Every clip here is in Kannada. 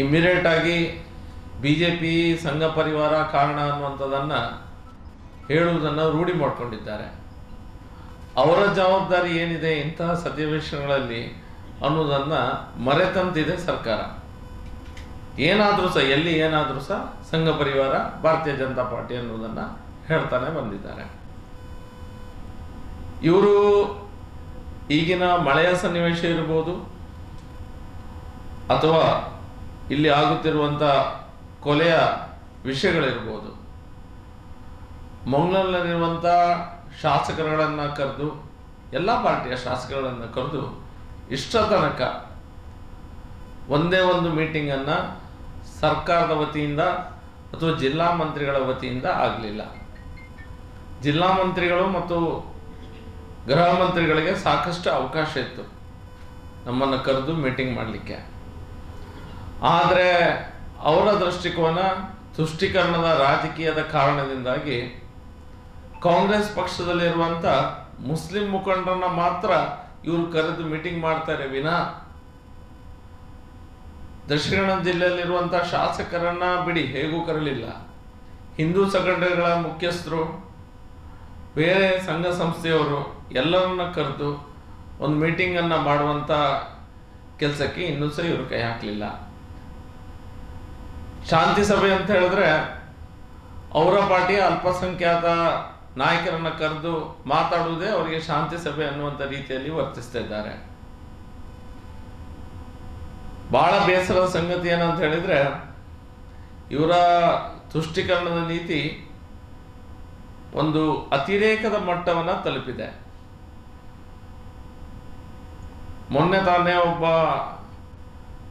ಇಮ್ಮಿಡಿಯೇಟ್ ಆಗಿ ಬಿ ಜೆ ಪಿ ಸಂಘ ಪರಿವಾರ ಕಾರಣ ಅನ್ನುವಂಥದ್ದನ್ನು ಹೇಳುವುದನ್ನು ರೂಢಿ ಮಾಡಿಕೊಂಡಿದ್ದಾರೆ. ಅವರ ಜವಾಬ್ದಾರಿ ಏನಿದೆ ಇಂತಹ ಸನ್ನಿವೇಶಗಳಲ್ಲಿ ಅನ್ನೋದನ್ನು ಮರೆತಂತಿದೆ ಸರ್ಕಾರ. ಏನಾದರೂ ಸಹ, ಎಲ್ಲಿ ಏನಾದರೂ ಸಹ ಸಂಘ ಪರಿವಾರ, ಭಾರತೀಯ ಜನತಾ ಪಾರ್ಟಿ ಅನ್ನೋದನ್ನು ಹೇಳ್ತಾನೆ ಬಂದಿದ್ದಾರೆ. ಇವರು ಈಗಿನ ಮಳೆಯ ಸನ್ನಿವೇಶ ಇರ್ಬೋದು, ಅಥವಾ ಇಲ್ಲಿ ಆಗುತ್ತಿರುವಂಥ ಕೊಲೆಯ ವಿಷಯಗಳಿರ್ಬೋದು. ಮಂಗಳೂರಿನಲ್ಲಿರುವಂಥ ಶಾಸಕರುಗಳನ್ನು ಕರೆದು, ಎಲ್ಲ ಪಾರ್ಟಿಯ ಶಾಸಕರುಗಳನ್ನು ಕರೆದು ಇಷ್ಟ ತನಕ ಒಂದೇ ಒಂದು ಮೀಟಿಂಗನ್ನು ಸರ್ಕಾರದ ವತಿಯಿಂದ ಅಥವಾ ಜಿಲ್ಲಾ ಮಂತ್ರಿಗಳ ವತಿಯಿಂದ ಆಗಲಿಲ್ಲ. ಜಿಲ್ಲಾ ಮಂತ್ರಿಗಳು ಮತ್ತು ಗೃಹ ಮಂತ್ರಿಗಳಿಗೆ ಸಾಕಷ್ಟು ಅವಕಾಶ ಇತ್ತು ನಮ್ಮನ್ನು ಕರೆದು ಮೀಟಿಂಗ್ ಮಾಡಲಿಕ್ಕೆ. ಆದರೆ ಅವರ ದೃಷ್ಟಿಕೋನ ತುಷ್ಟೀಕರಣದ ರಾಜಕೀಯದ ಕಾರಣದಿಂದಾಗಿ ಕಾಂಗ್ರೆಸ್ ಪಕ್ಷದಲ್ಲಿರುವಂಥ ಮುಸ್ಲಿಂ ಮುಖಂಡರನ್ನ ಮಾತ್ರ ಇವರು ಕರೆದು ಮೀಟಿಂಗ್ ಮಾಡ್ತಾರೆ ವಿನಾ ದಕ್ಷಿಣ ಕನ್ನಡ ಜಿಲ್ಲೆಯಲ್ಲಿರುವಂಥ ಶಾಸಕರನ್ನ ಬಿಡಿ, ಹೇಗೂ ಕರಲಿಲ್ಲ. ಹಿಂದೂ ಸಂಘಟನೆಗಳ ಮುಖ್ಯಸ್ಥರು, ಬೇರೆ ಸಂಘ ಸಂಸ್ಥೆಯವರು ಎಲ್ಲರನ್ನ ಕರೆದು ಒಂದು ಮೀಟಿಂಗನ್ನು ಮಾಡುವಂಥ ಕೆಲಸಕ್ಕೆ ಇನ್ನೂ ಸಹ ಇವರು ಕೈ ಹಾಕಲಿಲ್ಲ. ಶಾಂತಿ ಸಭೆ ಅಂತ ಹೇಳಿದ್ರೆ ಅವರ ಪಾರ್ಟಿಯ ಅಲ್ಪಸಂಖ್ಯಾತ ನಾಯಕರನ್ನ ಕರೆದು ಮಾತಾಡುವುದೇ ಅವರಿಗೆ ಶಾಂತಿ ಸಭೆ ಅನ್ನುವಂಥ ರೀತಿಯಲ್ಲಿ ವರ್ತಿಸ್ತಾ ಇದ್ದಾರೆ. ಬಹಳ ಬೇಸರದ ಸಂಗತಿ ಏನಂತ ಹೇಳಿದ್ರೆ ಇವರ ತುಷ್ಟೀಕರಣದ ನೀತಿ ಒಂದು ಅತಿರೇಕದ ಮಟ್ಟವನ್ನ ತಲುಪಿದೆ. ಮೊನ್ನೆ ತಾನೇ ಒಬ್ಬ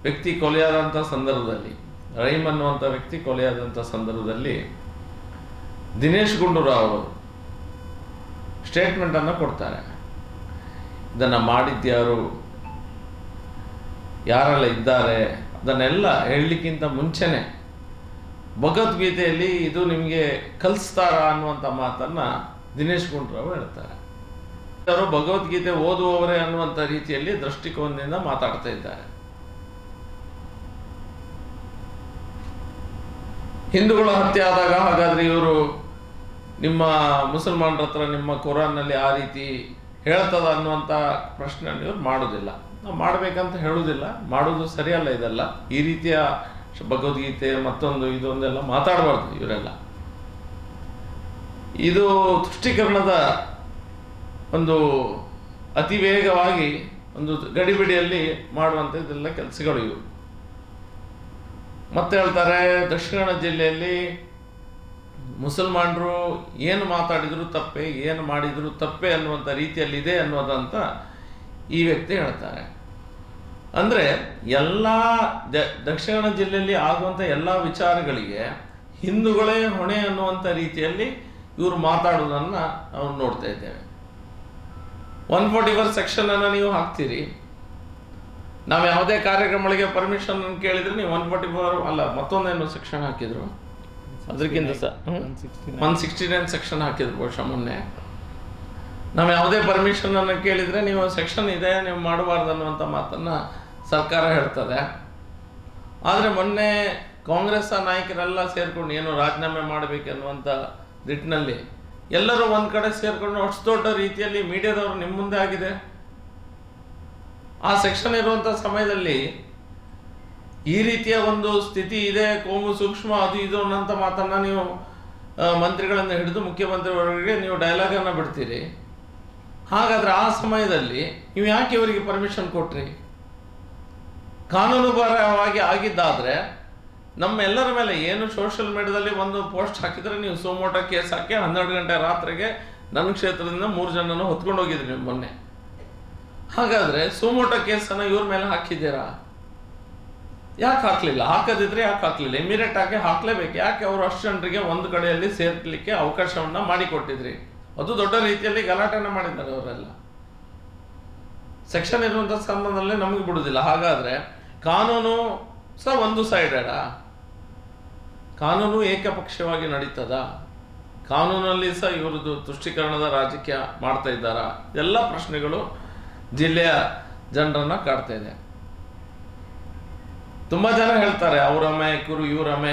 ವ್ಯಕ್ತಿ ಕೊಲೆಯಾದಂಥ ಸಂದರ್ಭದಲ್ಲಿ ರೈಮ್ ಅನ್ನುವಂಥ ವ್ಯಕ್ತಿ ಕೊಲೆಯಾದಂಥ ಸಂದರ್ಭದಲ್ಲಿ ದಿನೇಶ್ ಗುಂಡೂರಾವ್ ಅವರು ಸ್ಟೇಟ್ಮೆಂಟನ್ನು ಕೊಡ್ತಾರೆ. ಇದನ್ನು ಮಾಡಿದ್ಯಾರು? ಯಾರೆಲ್ಲ ಇದ್ದಾರೆ? ಅದನ್ನೆಲ್ಲ ಹೇಳಲಿಕ್ಕಿಂತ ಮುಂಚೆನೆ ಭಗವದ್ಗೀತೆಯಲ್ಲಿ ಇದು ನಿಮಗೆ ಕಲಿಸ್ತಾರ ಅನ್ನುವಂಥ ಮಾತನ್ನು ದಿನೇಶ್ ಗುಂಡೂರಾವ್ ಹೇಳ್ತಾರೆ. ಅವರು ಭಗವದ್ಗೀತೆ ಓದುವವರೇ ಅನ್ನುವಂಥ ರೀತಿಯಲ್ಲಿ ದೃಷ್ಟಿಕೋನದಿಂದ ಮಾತಾಡ್ತಾ ಇದ್ದಾರೆ. ಹಿಂದೂಗಳ ಹತ್ಯೆ ಆದಾಗ ಹಾಗಾದ್ರೆ ಇವರು ನಿಮ್ಮ ಮುಸಲ್ಮಾನರ ಹತ್ರ ನಿಮ್ಮ ಕುರಾನ್ನಲ್ಲಿ ಆ ರೀತಿ ಹೇಳ್ತದ ಅನ್ನುವಂಥ ಪ್ರಶ್ನೆ ಇವರು ಮಾಡೋದಿಲ್ಲ. ನಾವು ಮಾಡಬೇಕಂತ ಹೇಳುವುದಿಲ್ಲ ಮಾಡೋದು ಸರಿಯಲ್ಲ ಇದೆಲ್ಲ. ಈ ರೀತಿಯ ಭಗವದ್ಗೀತೆ ಮತ್ತೊಂದು ಇದೊಂದೆಲ್ಲ ಮಾತಾಡಬಾರ್ದು ಇವರೆಲ್ಲ. ಇದು ತುಷ್ಟೀಕರಣದ ಒಂದು ಅತಿ ವೇಗವಾಗಿ ಒಂದು ಗಡಿಬಿಡಿಯಲ್ಲಿ ಮಾಡುವಂಥ ಇದೆಲ್ಲ ಕೆಲಸಗಳು ಇವು. ಮತ್ತೆ ಹೇಳ್ತಾರೆ, ದಕ್ಷಿಣ ಕನ್ನಡ ಜಿಲ್ಲೆಯಲ್ಲಿ ಮುಸಲ್ಮಾನರು ಏನು ಮಾತಾಡಿದ್ರು ತಪ್ಪೆ, ಏನು ಮಾಡಿದ್ರು ತಪ್ಪೆ ಅನ್ನುವಂಥ ರೀತಿಯಲ್ಲಿ ಇದೆ ಅನ್ನೋದಂತ ಈ ವ್ಯಕ್ತಿ ಹೇಳ್ತಾರೆ. ಅಂದರೆ ಎಲ್ಲ ದಕ್ಷಿಣ ಕನ್ನಡ ಜಿಲ್ಲೆಯಲ್ಲಿ ಆಗುವಂಥ ಎಲ್ಲ ವಿಚಾರಗಳಿಗೆ ಹಿಂದೂಗಳೇ ಹೊಣೆ ಅನ್ನುವಂಥ ರೀತಿಯಲ್ಲಿ ಇವರು ಮಾತಾಡೋದನ್ನು ನಾವು ನೋಡ್ತಾ ಇದ್ದೇವೆ. ಒನ್ ಫೋರ್ಟಿ ಫೋರ್ ಸೆಕ್ಷನನ್ನು ನೀವು ಹಾಕ್ತೀರಿ. ನಾವು ಯಾವುದೇ ಕಾರ್ಯಕ್ರಮಗಳಿಗೆ ಪರ್ಮಿಷನ್ ಕೇಳಿದ್ರೆ ನೀವು ಒನ್ ಫೋರ್ಟಿ ಫೋರ್ ಅಲ್ಲ, ಮತ್ತೊಂದೇನು ಸೆಕ್ಷನ್ ಹಾಕಿದ್ರು. ಅದಕ್ಕಿಂತ ಸಹ ಒನ್ ಸಿಕ್ಸ್ಟಿ ನೈನ್ ಸೆಕ್ಷನ್ ಹಾಕಿದ್ರು ಬಹುಶಃ ಮೊನ್ನೆ. ನಾವು ಯಾವುದೇ ಪರ್ಮಿಷನ್ ಅನ್ನು ಕೇಳಿದ್ರೆ ನೀವು ಸೆಕ್ಷನ್ ಇದೆ, ನೀವು ಮಾಡಬಾರ್ದು ಅನ್ನುವಂಥ ಮಾತನ್ನ ಸರ್ಕಾರ ಹೇಳ್ತದೆ. ಆದರೆ ಮೊನ್ನೆ ಕಾಂಗ್ರೆಸ್ ನಾಯಕರೆಲ್ಲ ಸೇರ್ಕೊಂಡು ಏನು ರಾಜೀನಾಮೆ ಮಾಡಬೇಕನ್ನುವಂಥ ನಿಟ್ಟಿನಲ್ಲಿ ಎಲ್ಲರೂ ಒಂದು ಕಡೆ ಸೇರ್ಕೊಂಡು ಅಷ್ಟು ದೊಡ್ಡ ರೀತಿಯಲ್ಲಿ ಮೀಡಿಯಾದವರು ನಿಮ್ಮ ಮುಂದೆ ಆಗಿದೆ. ಆ ಸೆಕ್ಷನ್ ಇರುವಂಥ ಸಮಯದಲ್ಲಿ ಈ ರೀತಿಯ ಒಂದು ಸ್ಥಿತಿ ಇದೆ, ಕೋಮು ಸೂಕ್ಷ್ಮ ಅದು ಇದು ಅನ್ನೋಂಥ ಮಾತನ್ನ ನೀವು ಮಂತ್ರಿಗಳನ್ನು ಹಿಡಿದು ಮುಖ್ಯಮಂತ್ರಿಯವರಿಗೆ ನೀವು ಡೈಲಾಗನ್ನು ಬಿಡ್ತೀರಿ. ಹಾಗಾದ್ರೆ ಆ ಸಮಯದಲ್ಲಿ ನೀವು ಯಾಕೆ ಇವರಿಗೆ ಪರ್ಮಿಷನ್ ಕೊಟ್ರಿ? ಕಾನೂನುಬಾರವಾಗಿ ಆಗಿದ್ದಾದ್ರೆ ನಮ್ಮೆಲ್ಲರ ಮೇಲೆ ಏನು ಸೋಷಿಯಲ್ ಮೀಡಿಯಾದಲ್ಲಿ ಒಂದು ಪೋಸ್ಟ್ ಹಾಕಿದ್ರೆ ನೀವು ಸೋಮೋಟ ಕೇಸ್ ಹಾಕಿ ಹನ್ನೆರಡು ಗಂಟೆ ರಾತ್ರಿಗೆ ನನ್ನ ಕ್ಷೇತ್ರದಿಂದ ಮೂರು ಜನನ ಹೊತ್ಕೊಂಡು ಹೋಗಿದ್ರಿ ಮೊನ್ನೆ. ಹಾಗಾದ್ರೆ ಸೋಮೋಟ ಕೇಸನ್ನು ಇವ್ರ ಮೇಲೆ ಹಾಕಿದ್ದೀರಾ? ಯಾಕೆ ಹಾಕ್ಲಿಲ್ಲ? ಹಾಕದಿದ್ರೆ ಯಾಕೆ ಹಾಕ್ಲಿಲ್ಲ? ಇಮಿಡಿಯೇಟ್ ಆಗಿ ಹಾಕ್ಲೇಬೇಕು. ಯಾಕೆ ಅವರು ಅಷ್ಟು ಜನರಿಗೆ ಒಂದು ಕಡೆಯಲ್ಲಿ ಸೇರ್ಲಿಕ್ಕೆ ಅವಕಾಶವನ್ನ ಮಾಡಿಕೊಟ್ಟಿದ್ರಿ? ಅದು ದೊಡ್ಡ ರೀತಿಯಲ್ಲಿ ಗಲಾಟೆನ ಮಾಡಿದ್ದಾರೆ ಅವರೆಲ್ಲ. ಸೆಕ್ಷನ್ ಇರುವಂಥ ಸಂಬಂಧದಲ್ಲಿ ನಮಗೆ ಬಿಡುದಿಲ್ಲ. ಹಾಗಾದ್ರೆ ಕಾನೂನು ಸಹ ಒಂದು ಸೈಡೆಡಾ ಕಾನೂನು ಏಕಪಕ್ಷವಾಗಿ ನಡೀತದ? ಕಾನೂನಲ್ಲಿ ಸಹ ಇವರದು ತುಷ್ಟೀಕರಣದ ರಾಜಕೀಯ ಮಾಡ್ತಾ ಇದ್ದಾರಾ? ಎಲ್ಲ ಪ್ರಶ್ನೆಗಳು ಜಿಲ್ಲೆಯ ಜನರನ್ನ ಕಾಡ್ತಾ ಇದೆ. ತುಂಬ ಜನ ಹೇಳ್ತಾರೆ ಅವ್ರ ಕುರು ಇವರ ಅಮಾಯಕರು